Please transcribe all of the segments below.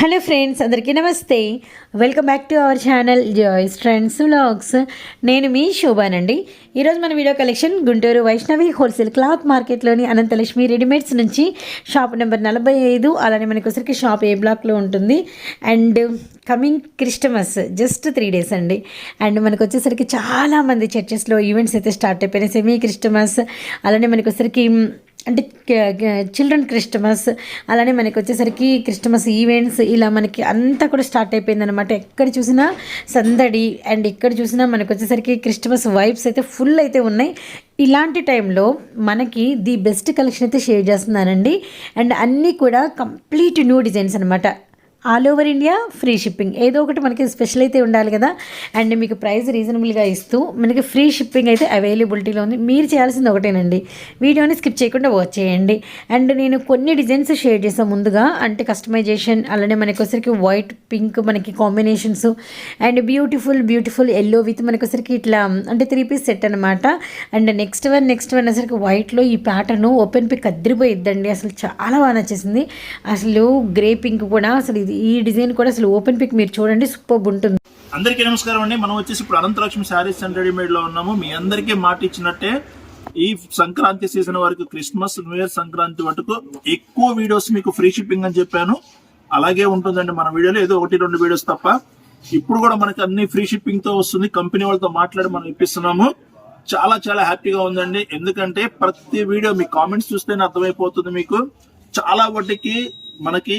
Hello friends అందరికీ నమస్తే. Welcome back to our channel joys friends vlogs నేను మీ శోభానండి. ఈరోజు మన video collection Guntur Vaishnavi wholesale cloth మార్కెట్లోని Ananthalakshmi readymades నుంచి షాప్ నెంబర్ నలభై ఐదు. అలానే మనకు వచ్చరికి షాప్ ఏ బ్లాక్లో ఉంటుంది. And coming Christmas just three days అండి. అండ్ మనకు వచ్చేసరికి చాలామంది చర్చెస్లో ఈవెంట్స్ అయితే స్టార్ట్ అయిపోయినాయి. సెమీ క్రిస్టమస్ అలానే మనకి వచ్చరికి అంటే చిల్డ్రన్ క్రిస్టమస్ అలానే మనకి వచ్చేసరికి క్రిస్టమస్ ఈవెంట్స్ ఇలా మనకి అంతా కూడా స్టార్ట్ అయిపోయిందనమాట ఎక్కడ చూసినా సందడి అండ్ ఎక్కడ చూసినా మనకు వచ్చేసరికి క్రిస్టమస్ వైబ్స్ అయితే ఫుల్ అయితే ఉన్నాయి. ఇలాంటి టైంలో మనకి ది బెస్ట్ కలెక్షన్ అయితే షేర్ చేస్తున్నానండి. అండ్ అన్నీ కూడా కంప్లీట్ న్యూ డిజైన్స్ అనమాట all over India free shipping. ఏదో ఒకటి మనకి స్పెషల్ అయితే ఉండాలి కదా. అండ్ మీకు ప్రైస్ రీజనబుల్గా ఇస్తూ మనకి ఫ్రీ షిప్పింగ్ అయితే అవైలబిలిటీలో ఉంది. మీరు చేయాల్సింది ఒకటేనండి. వీడియోని స్కిప్ చేయకుండా వాచ్ చేయండి. అండ్ నేను కొన్ని డిజైన్స్ షేర్ చేసాను ముందుగా. అంటే కస్టమైజేషన్ అలానే మనకి వచ్చరికి వైట్ పింక్ మనకి combinations. And beautiful beautiful yellow with మనకొసరికి ఇట్లా అంటే త్రీ పీస్ సెట్ అనమాట and next one next one అసలు వైట్లో ఈ ప్యాటర్న్ ఓపెన్ పిక్ అద్దరిపోయిద్దండి అసలు చాలా బాగా నచ్చేసింది. అసలు గ్రే పింక్ కూడా అసలు ఇది ఈ డిజైన్ కూడా అసలు ఓపెన్ పిక్ మీరు చూడండి సూపర్ ఉంటుంది. అందరికీ నమస్కారం అండి. మనం వచ్చేసి ఇప్పుడు అనంతలక్ష్మి శారీస్ అండ్ రెడీమేడ్లో ఉన్నాము. మీ అందరికీ మాట ఇచ్చినట్టే ఈ సంక్రాంతి సీజన్ వరకు క్రిస్మస్ న్యూ ఇయర్ సంక్రాంతి వరకు ఎక్కువ వీడియోస్ మీకు ఫ్రీ షిప్పింగ్ అని చెప్పాను. అలాగే ఉంటుందండి మన వీడియోలో ఏదో ఒకటి రెండు వీడియోస్ తప్ప. ఇప్పుడు కూడా మనకి అన్ని ఫ్రీ షిప్పింగ్తో వస్తుంది. కంపెనీ వాళ్ళతో మాట్లాడి మనం ఇప్పిస్తున్నాము. చాలా చాలా హ్యాపీగా ఉందండి. ఎందుకంటే ప్రతి వీడియో మీ కామెంట్స్ చూస్తేనే అర్థమైపోతుంది మీకు. చాలా వాటికి మనకి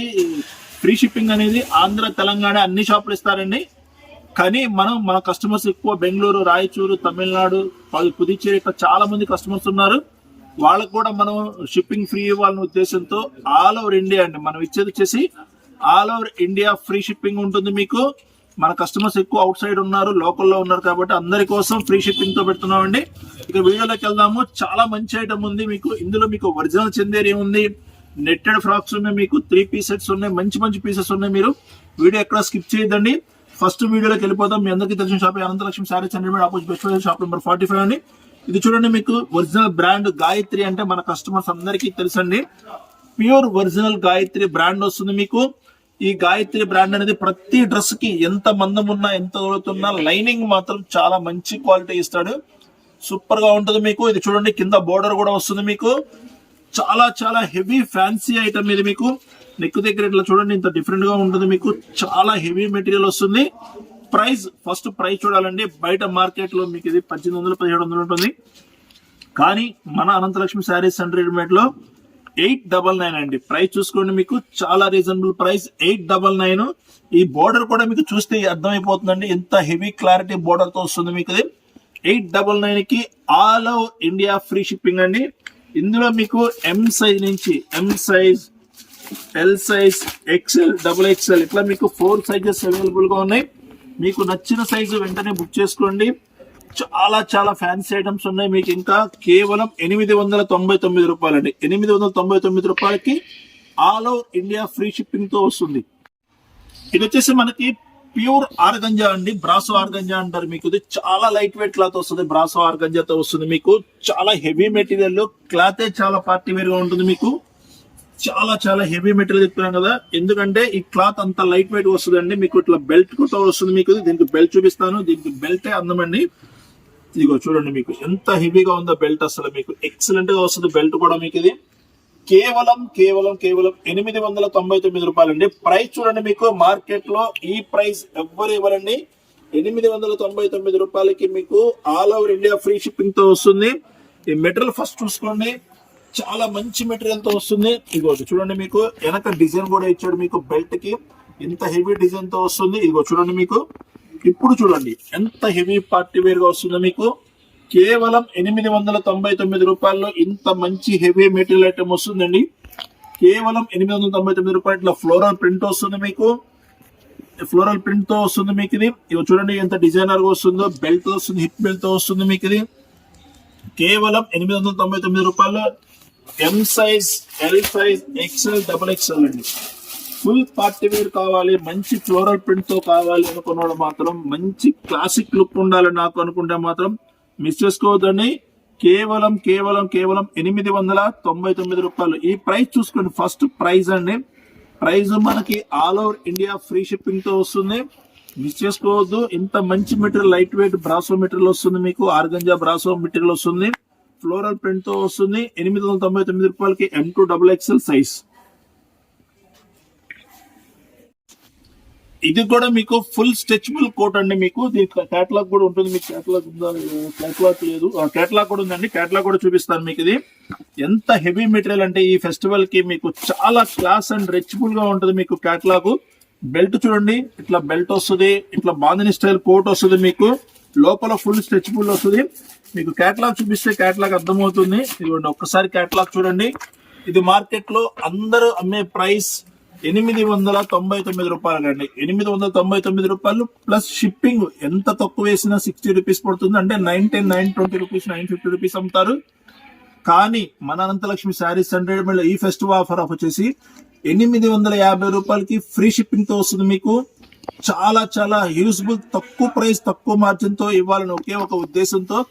ఫ్రీ షిప్పింగ్ అనేది ఆంధ్ర తెలంగాణ అన్ని షాపులు ఇస్తారండి. కానీ మనం మన కస్టమర్స్ ఎక్కువ బెంగళూరు రాయచూరు తమిళనాడు పుదుచ్చేరి ఇక్కడ చాలా మంది కస్టమర్స్ ఉన్నారు. వాళ్ళకు కూడా మనం షిప్పింగ్ ఫ్రీ ఇవ్వాలనే ఉద్దేశంతో ఆల్ ఓవర్ ఇండియా అండి. మనం ఇచ్చేది వచ్చేసి all over India free shipping ఉంటుంది మీకు. మన కస్టమర్స్ ఎక్కువ అవుట్ సైడ్ ఉన్నారు లోకల్లో ఉన్నారు కాబట్టి అందరి కోసం ఫ్రీ షిప్పింగ్తో పెడుతున్నామండి. ఇక వీడియోలోకి వెళ్దాము. చాలా మంచి ఐటమ్ ఉంది మీకు. ఇందులో మీకు ఒరిజినల్ చందేరి ఉంది. నెట్టెడ్ ఫ్రాక్స్ ఉన్నాయి మీకు త్రీ పీసెస్ ఉన్నాయి మంచి మంచి పీసెస్ ఉన్నాయి మీరు. వీడియో ఎక్కడ స్కిప్ చేయదండి ఫస్ట్ వీడియోలోకి వెళ్ళిపోతాం. మీ అందరికీ తెలిసిన shop Anantalakshmi sarees hundred opposite best shop number forty five అండి. ఇది చూడండి మీకు ఒరిజినల్ బ్రాండ్ గాయత్రి అంటే మన కస్టమర్స్ అందరికీ తెలుసండి. ప్యూర్ ఒరిజినల్ గాయత్రి బ్రాండ్ వస్తుంది మీకు. ఈ గాయత్రి బ్రాండ్ అనేది ప్రతి డ్రెస్కి ఎంత మందం ఉన్నా ఎంత దొరుకుతున్నా లైనింగ్ మాత్రం చాలా మంచి క్వాలిటీ ఇస్తాడు. సూపర్గా ఉంటుంది మీకు. ఇది చూడండి కింద బోర్డర్ కూడా వస్తుంది మీకు. చాలా చాలా హెవీ ఫ్యాన్సీ ఐటమ్ ఇది మీకు. నెక్ దగ్గర ఇట్లా చూడండి ఇంత డిఫరెంట్గా ఉంటుంది మీకు. చాలా హెవీ మెటీరియల్ వస్తుంది. ప్రైస్ ఫస్ట్ ప్రైస్ చూడాలండి. బయట మార్కెట్లో మీకు ఇది పద్దెనిమిది వందలు పదిహేడు వందలు ఉంటుంది. కానీ మన అనంతలక్ష్మి శారీస్ అండ్ రెడీమేడ్లో ఎయిట్ డబల్ నైన్ అండి. ప్రైస్ చూసుకోండి మీకు. చాలా reasonable price eight double nine. ఈ బోర్డర్ కూడా మీకు చూస్తే అర్థమైపోతుందండి. ఎంత హెవీ క్లారిటీ బోర్డర్తో వస్తుంది మీకు ఇది. ఎయిట్ డబల్ నైన్కి all over India free shipping అండి. ఇందులో మీకు ఎం సైజ్ నుంచి M size L size XL double XL ఇట్లా మీకు ఫోర్ సైజెస్ అవైలబుల్గా ఉన్నాయి. మీకు నచ్చిన సైజు వెంటనే బుక్ చేసుకోండి. చాలా చాలా ఫ్యాన్సీ ఐటమ్స్ ఉన్నాయి. మీకు ఇంకా కేవలం ఎనిమిది వందల తొంభై తొమ్మిది రూపాయలండి. ఎనిమిది వందల తొంభై తొమ్మిది రూపాయలకి ఆల్ ఓవర్ ఇండియా ఫ్రీ షిప్పింగ్తో వస్తుంది. ఇది వచ్చేసి మనకి ప్యూర్ ఆర్గంజా అండి. బ్రాసో ఆర్గంజా అంటారు మీకు. ఇది చాలా లైట్ వెయిట్ క్లాత్ వస్తుంది. బ్రాసో ఆర్గంజాతో వస్తుంది మీకు. చాలా హెవీ మెటీరియల్ క్లాతే చాలా పార్టీ వేర్గా ఉంటుంది మీకు. చాలా చాలా హెవీ మెటీరియల్ చెప్తున్నాం కదా. ఎందుకంటే ఈ క్లాత్ అంత లైట్ వెయిట్ వస్తుందండి. మీకు ఇట్లా బెల్ట్ కూడా వస్తుంది మీకు. దీనికి బెల్ట్ చూపిస్తాను. దీనికి బెల్టే అందమండి. ఇదిగో చూడండి మీకు. ఎంత హెవీగా ఉందో బెల్ట్ అసలు మీకు. ఎక్సలెంట్గా వస్తుంది బెల్ట్ కూడా మీకు ఇది. కేవలం కేవలం కేవలం ఎనిమిది వందల తొంభై తొమ్మిది రూపాయలండి. ప్రైస్ చూడండి మీకు మార్కెట్లో ఈ ప్రైస్ ఎవ్వరు ఇవ్వరండి. ఎనిమిది వందల తొంభై తొమ్మిది రూపాయలకి మీకు ఆల్ ఓవర్ ఇండియా ఫ్రీ షిప్పింగ్తో వస్తుంది. ఈ మెటీరియల్ ఫస్ట్ చూసుకోండి. చాలా మంచి మెటీరియల్తో వస్తుంది. ఇగో చూడండి మీకు వెనక డిజైన్ కూడా ఇచ్చాడు మీకు బెల్ట్కి. ఇంత హెవీ డిజైన్తో వస్తుంది. ఇదిగో చూడండి మీకు. ఇప్పుడు చూడండి ఎంత హెవీ పార్టీ వేర్గా వస్తుందో మీకు. కేవలం ఎనిమిది వందల తొంభై తొమ్మిది రూపాయల్లో ఇంత మంచి హెవీ మెటీరియల్ ఐటమ్ వస్తుందండి. కేవలం ఎనిమిది వందల తొంభై తొమ్మిది రూపాయల ఫ్లోరల్ ప్రింట్ వస్తుంది మీకు. ఫ్లోరల్ ప్రింట్తో వస్తుంది మీకు ఇది. ఇవి చూడండి ఎంత డిజైనర్గా వస్తుందో బెల్ట్ వస్తుంది హిప్ బెల్ట్ వస్తుంది మీకు ఇది. కేవలం ఎనిమిది వందల తొంభై తొమ్మిది రూపాయలు M size L size XL double XL అండి. ఫుల్ పార్టీ వేర్ కావాలి మంచి ఫ్లోరల్ ప్రింట్తో కావాలి అనుకున్నాడు మాత్రం మంచి క్లాసిక్ లుక్ ఉండాలి నాకు అనుకుంటే మాత్రం మిస్ చేసుకోవద్దండి కేవలం కేవలం కేవలం ఎనిమిది వందల తొంభై తొమ్మిది రూపాయలు. ఈ ప్రైస్ చూసుకోండి. ఫస్ట్ ప్రైస్ అండి. ప్రైస్ మనకి ఆల్ ఓవర్ ఇండియా ఫ్రీ షిప్పింగ్తో వస్తుంది. మిస్ చేసుకోవద్దు ఇంత మంచి material light weight brasso material వస్తుంది మీకు. ఆర్గంజా బ్రాసో మెటీరియల్ వస్తుంది. ఫ్లోరల్ ప్రింట్తో వస్తుంది. ఎనిమిది వందల తొంభై తొమ్మిది రూపాయలకి M to double XL size ఇది కూడా మీకు ఫుల్ స్ట్రెచబుల్ కోట్ అండి మీకు. దీనికి కేటలాగ్ కూడా ఉంటుంది. మీకు కేటలాగ్ ఉందా? కేటలాగ్ లేదు. కేటలాగ్ కూడా ఉందండి. కేటలాగ్ కూడా చూపిస్తాను మీకు ఇది. ఎంత హెవీ మెటీరియల్ అంటే ఈ ఫెస్టివల్కి మీకు చాలా క్లాస్ అండ్ రిచబుల్గా ఉంటుంది మీకు కేటలాగ్ బెల్ట్ చూడండి. ఇట్లా బెల్ట్ వస్తుంది. ఇట్లా బాందిని స్టైల్ కోట్ వస్తుంది మీకు. లోపల ఫుల్ స్ట్రెచబుల్ వస్తుంది. మీకు కేటలాగ్ చూపిస్తే కేటలాగ్ అర్థమవుతుంది. ఇదిగోండి ఒక్కసారి కేటలాగ్ చూడండి. ఇది మార్కెట్లో అందరూ అమ్మే ప్రైస్ ఎనిమిది వందల తొంభై తొమ్మిది రూపాయలు అండి ఎనిమిది వందల తొంభై తొమ్మిది రూపాయలు ప్లస్ షిప్పింగ్. ఎంత తక్కువ వేసినా సిక్స్టీ రూపీస్ పడుతుంది. అంటే nine ten nine twenty rupees nine fifty rupees అమ్ముతారు. కానీ మన అనంతలక్ష్మి శారీస్ హండ్రెడ్ మళ్ళీ ఈ ఫెస్టివల్ ఆఫర్ ఆఫ్ వచ్చేసి ఎనిమిది వందల యాభై రూపాయలకి ఫ్రీ షిప్పింగ్తో వస్తుంది మీకు. చాలా చాలా యూస్ఫుల్ తక్కువ ప్రైస్ తక్కువ మార్జిన్తో ఇవ్వాలని ఒకే ఒక ఉద్దేశంతో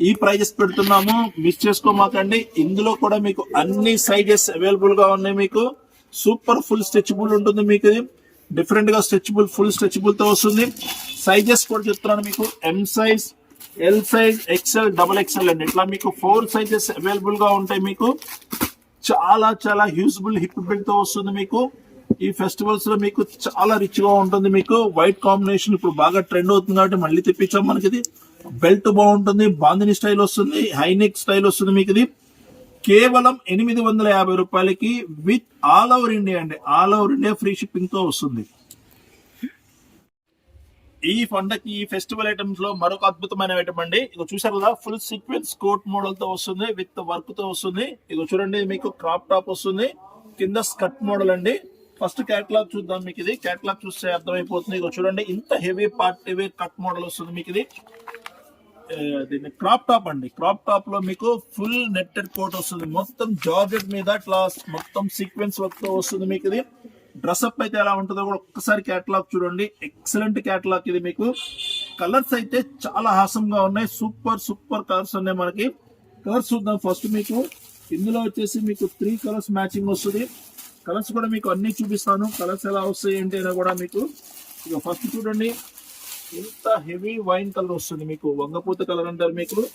ఈ ప్రైజెస్ పెడుతున్నాము. మిస్ చేసుకోమాకండి. ఇందులో కూడా మీకు అన్ని సైజెస్ అవైలబుల్గా ఉన్నాయి మీకు. సూపర్ ఫుల్ స్ట్రెచబుల్ ఉంటుంది మీకు. ఇది డిఫరెంట్గా స్ట్రెచబుల్ ఫుల్ స్ట్రెచబుల్తో వస్తుంది. సైజెస్ కూడా చెప్తున్నాను మీకు. M size L size XL double XL అండి. ఇట్లా మీకు ఫోర్ సైజెస్ అవైలబుల్గా ఉంటాయి మీకు. చాలా చాలా హ్యూజబుల్ హిప్ బెల్ట్తో వస్తుంది మీకు. ఈ ఫెస్టివల్స్లో మీకు చాలా రిచ్గా ఉంటుంది మీకు. వైట్ కాంబినేషన్ ఇప్పుడు బాగా ట్రెండ్ అవుతుంది కాబట్టి మళ్ళీ తెప్పించాం మనకి బెల్ట్ బాగుంటుంది బాందిని స్టైల్ వస్తుంది హైనెక్ స్టైల్ వస్తుంది మీకు ఇది కేవలం ఎనిమిది వందల యాభై రూపాయలకి విత్ ఆల్ ఓవర్ ఇండియా అండి. ఆల్ ఓవర్ ఇండియా ఫ్రీ షిప్పింగ్తో వస్తుంది. ఈ పండకి ఈ ఫెస్టివల్ ఐటమ్స్లో మరొక అద్భుతమైన ఐటమ్ అండి. ఇక చూసారు కదా ఫుల్ సీక్వెన్స్ కోట్ మోడల్తో వస్తుంది విత్ వర్క్తో వస్తుంది. ఇక చూడండి మీకు క్రాప్ టాప్ వస్తుంది కింద స్కర్ట్ మోడల్ అండి. ఫస్ట్ క్యాటలాగ్ చూద్దాం మీకు ఇది. క్యాటలాగ్ చూస్తే అర్థమైపోతుంది. ఇక చూడండి ఇంత heavy part heavy cut model వస్తుంది మీకు ఇది. దీన్ని క్రాప్ టాప్ అండి. క్రాప్ టాప్లో మీకు ఫుల్ నెట్టెడ్ కోట్ వస్తుంది. మొత్తం జార్జెట్ మీద ఇట్లా మొత్తం సీక్వెన్స్ వర్క్తో వస్తుంది మీకు ఇది. డ్రెస్అప్ అయితే ఎలా ఉంటుందో కూడా ఒక్కసారి క్యాటలాగ్ చూడండి. ఎక్సలెంట్ క్యాటలాగ్ ఇది మీకు. కలర్స్ అయితే చాలా హాసంగా ఉన్నాయి. సూపర్ సూపర్ కలర్స్ ఉన్నాయి మనకి. కలర్స్ చూద్దాం. ఫస్ట్ మీకు ఇందులో వచ్చేసి మీకు త్రీ కలర్స్ మ్యాచింగ్ వస్తుంది. కలర్స్ కూడా మీకు అన్ని చూపిస్తాను. కలర్స్ ఎలా వస్తాయి ఏంటి అయినా కూడా మీకు ఇక ఫస్ట్ చూడండి. ఇంత హెవీ వైన్ కలర్ వస్తుంది మీకు. వంగపూత కలర్ అంటారు మీకు.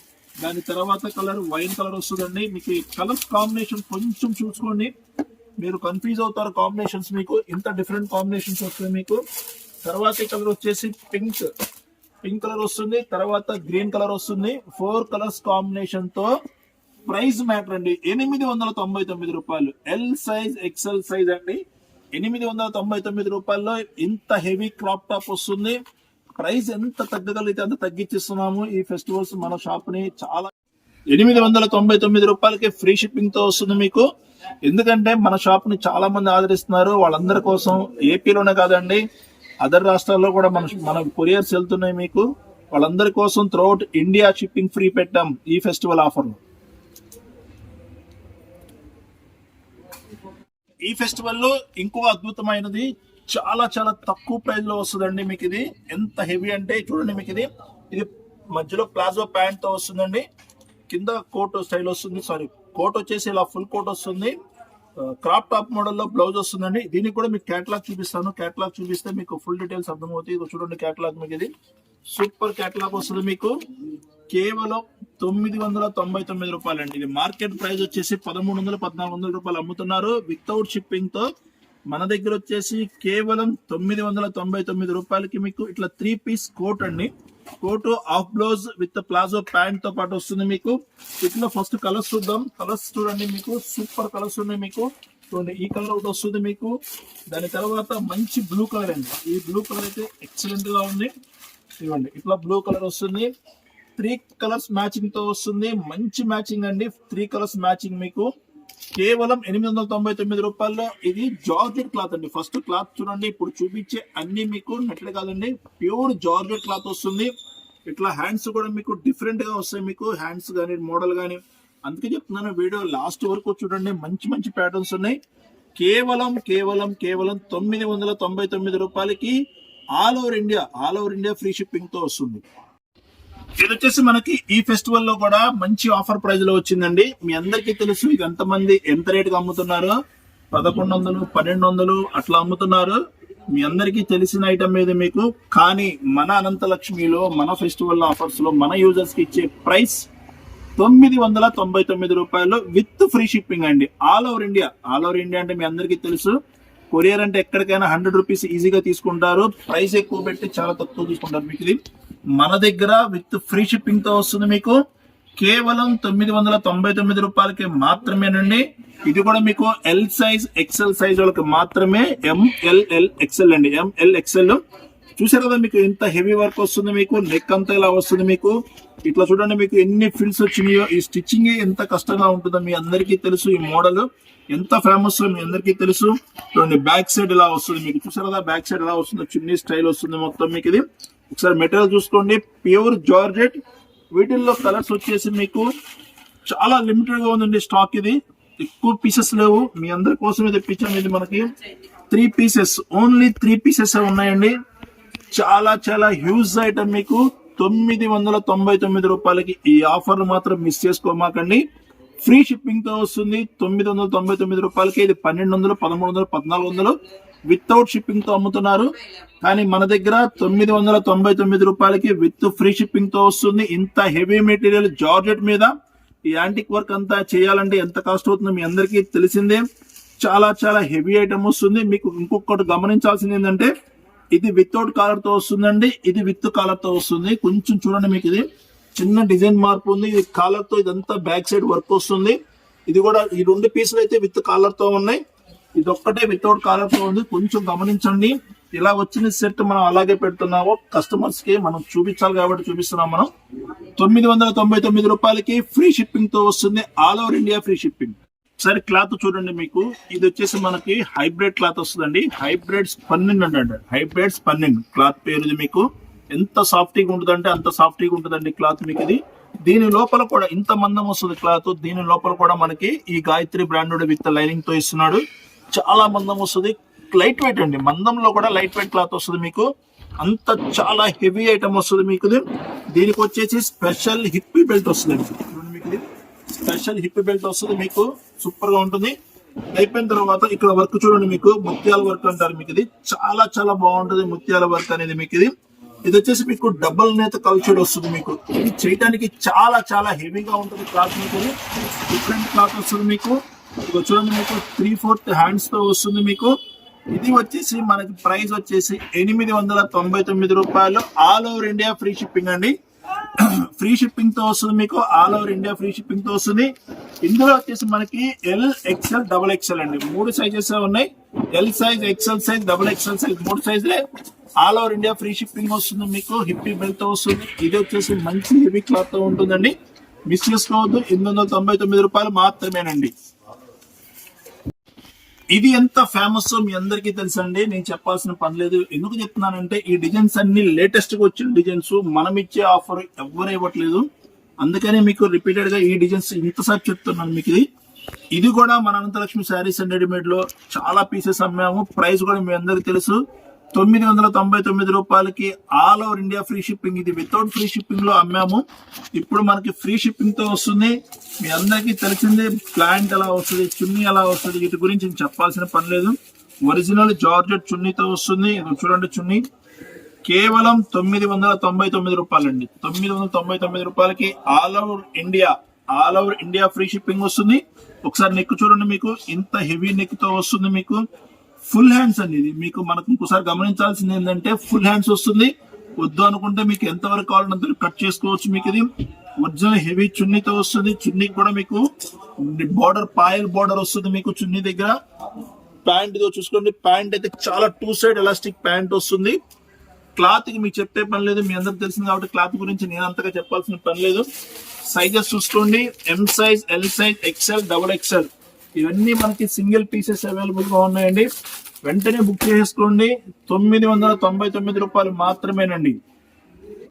దాని తర్వాత కలర్ వైన్ కలర్ వస్తుందండి. మీకు కలర్ కాంబినేషన్ కొంచెం చూసుకోండి. మీరు కన్ఫ్యూజ్ అవుతారు కాంబినేషన్స్ మీకు. ఇంత డిఫరెంట్ కాంబినేషన్స్ వస్తుంది మీకు. తర్వాత కలర్ వచ్చేసి పింక్. పింక్ కలర్ వస్తుంది. తర్వాత గ్రీన్ కలర్ వస్తుంది. ఫోర్ కలర్స్ కాంబినేషన్తో ప్రైస్ మ్యాటర్ అండి. ఎనిమిది వందల తొంభై తొమ్మిది రూపాయలు. ఎల్ సైజ్ ఎక్సెల్ సైజ్ అండి. ఎనిమిది వందల తొంభై తొమ్మిది రూపాయల్లో ఇంత హెవీ క్రాప్ టాప్ వస్తుంది. ప్రైస్ ఎంత తగ్గగలిగితే అంత తగ్గించిస్తున్నాము. ఈ ఫెస్టివల్స్ మన షాప్ని చాలా ఎనిమిది వందల తొంభై తొమ్మిది రూపాయలకి ఫ్రీ షిప్పింగ్తో వస్తుంది మీకు. ఎందుకంటే మన షాప్ని చాలా మంది ఆదరిస్తున్నారు. వాళ్ళందరి కోసం ఏపీలోనే కాదండి అదర్ రాష్ట్రాల్లో కూడా మన మన కొరియర్స్ వెళ్తున్నాయి మీకు. వాళ్ళందరి కోసం త్రూఅవుట్ ఇండియా షిప్పింగ్ ఫ్రీ పెట్టాం ఈ ఫెస్టివల్ ఆఫర్ ఈ ఫెస్టివల్లో ఇంకో అద్భుతమైనది చాలా చాలా తక్కువ ప్రైస్లో వస్తుందండి మీకు ఇది. ఎంత హెవీ అంటే చూడండి మీకు ఇది. ఇది మధ్యలో ప్లాజో ప్యాంట్తో వస్తుందండి. కింద కోట్ స్టైల్ వస్తుంది. సారీ కోట్ వచ్చేసి ఇలా ఫుల్ కోట్ వస్తుంది. క్రాప్ టాప్ మోడల్లో బ్లౌజ్ వస్తుందండి. దీనికి కూడా మీకు కేటలాగ్ చూపిస్తాను. క్యాటలాగ్ చూపిస్తే మీకు ఫుల్ డీటెయిల్స్ అర్థమవుతాయి. ఇది చూడండి క్యాటలాగ్ మీకు ఇది. సూపర్ కేటలాగ్ వస్తుంది మీకు. కేవలం తొమ్మిది వందల తొంభై తొమ్మిది రూపాయలు అండి ఇది మార్కెట్ ప్రైస్ వచ్చేసి పదమూడు వందల పద్నాలుగు వందల రూపాయలు అమ్ముతున్నారు. వితౌట్ షిప్పింగ్తో మన దగ్గర వచ్చేసి కేవలం తొమ్మిది వందల తొంభై తొమ్మిది రూపాయలకి మీకు ఇట్లా త్రీ పీస్ కోట్ అండి. Coat half blouse with palazzo ప్యాంట్తో పాటు వస్తుంది మీకు. ఇట్లా ఫస్ట్ కలర్స్ చూద్దాం. కలర్స్ చూడండి మీకు. సూపర్ కలర్స్ ఉన్నాయి మీకు. చూడండి ఈ కలర్ ఒకటి వస్తుంది మీకు. దాని తర్వాత మంచి బ్లూ కలర్ అండి. ఈ బ్లూ కలర్ అయితే ఎక్సలెంట్గా ఉంది. ఇవ్వండి ఇట్లా బ్లూ కలర్ వస్తుంది. త్రీ కలర్స్ మ్యాచింగ్తో వస్తుంది. మంచి మ్యాచింగ్ అండి. త్రీ కలర్స్ మ్యాచింగ్ మీకు. కేవలం ఎనిమిది వందల తొంభై తొమ్మిది రూపాయల్లో ఇది జార్జెట్ క్లాత్ అండి. ఫస్ట్ క్లాత్ చూడండి ఇప్పుడు చూపించే అన్ని మీకు నెట్లే కాదండి. ప్యూర్ జార్జెట్ క్లాత్ వస్తుంది. ఇట్లా హ్యాండ్స్ కూడా మీకు డిఫరెంట్గా వస్తాయి మీకు హ్యాండ్స్ కానీ మోడల్ కానీ అందుకే చెప్తున్నాను వీడియో లాస్ట్ వరకు చూడండి మంచి మంచి ప్యాటర్న్స్ ఉన్నాయి. కేవలం కేవలం కేవలం తొమ్మిది వందల తొంభై తొమ్మిది రూపాయలకి all over India all over India free షిప్పింగ్తో వస్తుంది. ఇది వచ్చేసి మనకి ఈ ఫెస్టివల్లో కూడా మంచి ఆఫర్ ప్రైస్లో వచ్చిందండి. మీ అందరికీ తెలుసు ఇది ఎంతమంది ఎంత రేటు అమ్ముతున్నారు? పదకొండు వందలు పన్నెండు వందలు అట్లా అమ్ముతున్నారు. మీ అందరికీ తెలిసిన ఐటమ్ మీద మీకు? కానీ మన అనంతలక్ష్మిలో మన ఫెస్టివల్ ఆఫర్స్లో మన యూజర్స్కి ఇచ్చే ప్రైస్ తొమ్మిది వందల తొంభై తొమ్మిది రూపాయలు విత్ ఫ్రీ షిప్పింగ్ అండి. All over India all over India అంటే మీ అందరికీ తెలుసు. కొరియర్ అంటే ఎక్కడికైనా హండ్రెడ్ రూపీస్ ఈజీగా తీసుకుంటారు. ప్రైస్ ఎక్కువ పెట్టి చాలా తక్కువ తీసుకుంటారు మీకు ఇది. మన దగ్గర విత్ ఫ్రీ షిప్పింగ్తో వస్తుంది మీకు. కేవలం తొమ్మిది వందల తొంభై తొమ్మిది రూపాయలకి మాత్రమేనండి. ఇది కూడా మీకు ఎల్ సైజ్ ఎక్సెల్ సైజ్ వాళ్ళకి మాత్రమే ఎంఎల్ఎల్ ఎక్సెల్ అండి. ఎంఎల్ ఎక్సెల్ చూసారు కదా మీకు ఇంత హెవీ వర్క్ వస్తుంది మీకు నెక్ అంతా ఇలా వస్తుంది మీకు. ఇట్లా చూడండి మీకు ఎన్ని ఫిల్స్ వచ్చినాయో. ఈ స్టిచ్చింగ్ ఎంత కష్టంగా ఉంటుందో మీ అందరికీ తెలుసు ఈ మోడల్. ఎంత ఫేమస్ మీ అందరికీ తెలుసు? చూడండి బ్యాక్ సైడ్ ఇలా వస్తుంది మీకు? చూసారా బ్యాక్ సైడ్ ఎలా వస్తుందో? చున్నీ స్టైల్ వస్తుంది మొత్తం మీకు ఇది. ఒకసారి మెటీరియల్ చూసుకోండి. ప్యూర్ జార్జెట్ వీటిల్లో కలర్స్ వచ్చేసి మీకు చాలా లిమిటెడ్గా ఉందండి స్టాక్ ఇది. ఎక్కువ పీసెస్ లేవు. మీ అందరి కోసం ఇది తెప్పించాం ఇది మనకి. Three pieces only three pieces ఉన్నాయండి. చాలా చాలా హ్యూజ్ ఐటమ్ మీకు. తొమ్మిది వందల తొంభై తొమ్మిది రూపాయలకి ఈ ఆఫర్ మాత్రం మిస్ చేసుకోమాకండి. ఫ్రీ షిప్పింగ్తో వస్తుంది. తొమ్మిది వందల తొంభై తొమ్మిది రూపాయలకి ఇది పన్నెండు వందలు పదమూడు వందలు పద్నాలుగు వందలు వితౌట్ షిప్పింగ్తో అమ్ముతున్నారు. కానీ మన దగ్గర తొమ్మిది వందల తొంభై తొమ్మిది రూపాయలకి విత్ ఫ్రీ షిప్పింగ్తో వస్తుంది. ఇంత హెవీ మెటీరియల్ జార్జెట్ మీద ఈ యాంటిక్ వర్క్ అంతా చేయాలంటే ఎంత కాస్ట్ అవుతుందో మీ అందరికీ తెలిసిందే. చాలా చాలా హెవీ ఐటమ్ వస్తుంది. మీకు ఇంకొకటి గమనించాల్సింది ఏంటంటే ఇది వితౌట్ కాలర్తో వస్తుందండి. ఇది విత్ కాలర్తో వస్తుంది. కొంచెం చూడండి మీకు ఇది. చిన్న డిజైన్ మార్పు ఉంది. ఇది కాలర్తో ఇదంతా బ్యాక్ సైడ్ వర్క్ వస్తుంది. ఇది కూడా ఈ రెండు పీసులు అయితే విత్ కాలర్తో ఉన్నాయి. ఇది ఒక్కటే వితౌట్ కాలర్తో ఉంది. కొంచెం గమనించండి. ఇలా వచ్చిన సెట్ మనం అలాగే పెడుతున్నాము. కస్టమర్స్కి మనం చూపించాలి కాబట్టి చూపిస్తున్నాం మనం. తొమ్మిది వందల తొంభై తొమ్మిది రూపాయలకి ఫ్రీ షిప్పింగ్తో వస్తుంది. All over India free shipping. సరే క్లాత్ చూడండి మీకు. ఇది వచ్చేసి మనకి హైబ్రిడ్ క్లాత్ వస్తుందండి. హైబ్రిడ్ స్పన్నింగ్ అంటే హైబ్రిడ్ స్పన్నింగ్ క్లాత్ పేరుది మీకు. ఎంత సాఫ్టీగా ఉంటుందంటే అంత సాఫ్టీగా ఉంటుందండి క్లాత్ మీకు ఇది. దీని లోపల కూడా ఇంత మందం వస్తుంది క్లాత్. దీని లోపల కూడా మనకి ఈ గాయత్రి బ్రాండెడ్ విత్ లైనింగ్తో ఇస్తున్నాడు. చాలా మందం వస్తుంది. లైట్ వెయిట్ అండి. మందంలో కూడా లైట్ వెయిట్ క్లాత్ వస్తుంది మీకు. అంత చాలా హెవీ ఐటమ్ వస్తుంది మీకు ఇది. దీనికి వచ్చేసి స్పెషల్ హిప్పీ బెల్ట్ వస్తుంది మీకు స్పెషల్ హిప్ బెల్ట్ వస్తుంది మీకు. సూపర్గా ఉంటుంది. అయిపోయిన తర్వాత ఇక్కడ వర్క్ చూడండి మీకు. ముత్యాల వర్క్ అంటారు మీకు ఇది. చాలా చాలా బాగుంటుంది ముత్యాల వర్క్ అనేది మీకు ఇది. ఇది వచ్చేసి మీకు డబల్ నేత కల్చర్ వస్తుంది మీకు. ఇది చేయడానికి చాలా చాలా హెవీగా ఉంటుంది క్లాత్ మీకు. డిఫరెంట్ క్లాత్ వస్తుంది మీకు. ఇదిగో చూడండి మీకు త్రీ ఫోర్త్ హ్యాండ్స్తో వస్తుంది మీకు. ఇది వచ్చేసి మనకి ప్రైస్ వచ్చేసి ఎనిమిది వందల తొంభై తొమ్మిది రూపాయలు. All over India free shipping అండి. ఫ్రీ షిప్పింగ్తో వస్తుంది మీకు. ఆల్ ఓవర్ ఇండియా ఫ్రీ షిప్పింగ్తో వస్తుంది. ఇందులో వచ్చేసి మనకి ఎల్ ఎక్స్ఎల్ డబుల్ ఎక్స్ఎల్ అండి. మూడు సైజెస్ ఉన్నాయి. L size XL size double XL size మూడు సైజులే all over India free shipping వస్తుంది మీకు. హిప్పీ బెల్ట్తో వస్తుంది. ఇది వచ్చేసి మంచి హెవీ క్లాత్తో ఉంటుందండి. మిస్ చేసుకోవద్దు ఎనిమిది వందల తొంభై తొమ్మిది రూపాయలు మాత్రమేనండి. ఇది ఎంత ఫేమస్ మీ అందరికీ తెలుసండి? నేను చెప్పాల్సిన పని లేదు. ఎందుకు చెప్తున్నానంటే ఈ డిజైన్స్ అన్ని లేటెస్ట్గా వచ్చిన డిజైన్స్ మనం ఇచ్చే ఆఫర్ ఎవ్వరు ఇవ్వట్లేదు. అందుకనే మీకు రిపీటెడ్గా ఈ డిజైన్స్ ఇంతసారి చెప్తున్నాను మీకు ఇది. ఇది కూడా మన అనంతలక్ష్మి శారీస్ అండ్ రెడీమేడ్లో చాలా పీసెస్ అమ్మాము. ప్రైస్ కూడా మీ అందరికి తెలుసు. తొమ్మిది వందల తొంభై తొమ్మిది రూపాయలకి all over India free shipping. ఇది వితౌట్ ఫ్రీ షిప్పింగ్లో అమ్మాము. ఇప్పుడు మనకి ఫ్రీ షిప్పింగ్తో వస్తుంది. మీ అందరికీ తెలిసిందే ప్లాంట్ ఎలా వస్తుంది చున్నీ ఎలా వస్తుంది వీటి గురించి చెప్పాల్సిన పని లేదు. ఒరిజినల్ జార్జెట్ చున్నీతో వస్తుంది. చూడండి చున్నీ. కేవలం తొమ్మిది వందల తొంభై తొమ్మిది రూపాయలండి. తొమ్మిది వందల తొంభై తొమ్మిది రూపాయలకి all over India all over India free shipping వస్తుంది. ఒకసారి నెక్ చూడండి మీకు. ఇంత హెవీ నెక్తో వస్తుంది మీకు. ఫుల్ హ్యాండ్స్ అండి ఇది. మీకు మనకు ఇంకోసారి గమనించాల్సింది ఏంటంటే ఫుల్ హ్యాండ్స్ వస్తుంది. వద్దు అనుకుంటే మీకు ఎంతవరకు కావాలంటే అంత కట్ చేసుకోవచ్చు మీకు ఇది. ఒరిజినల్ హెవీ చున్నీతో వస్తుంది. చున్నీకి కూడా మీకు బార్డర్ పాయల్ బార్డర్ వస్తుంది మీకు చున్నీ దగ్గర. ప్యాంట్ చూసుకోండి. ప్యాంట్ అయితే చాలా టూ సైడ్ ఎలాస్టిక్ ప్యాంట్ వస్తుంది. క్లాత్కి మీకు చెప్పే పని లేదు. మీ అందరికి తెలిసింది కాబట్టి క్లాత్ గురించి నేను అంతగా చెప్పాల్సిన పని లేదు. సైజెస్ చూసుకోండి. M size L size XL double XL ఇవన్నీ మనకి సింగిల్ పీసెస్ అవైలబుల్గా ఉన్నాయండి. వెంటనే బుక్ చేసుకోండి. తొమ్మిది వందల తొంభై తొమ్మిది రూపాయలు మాత్రమేనండి.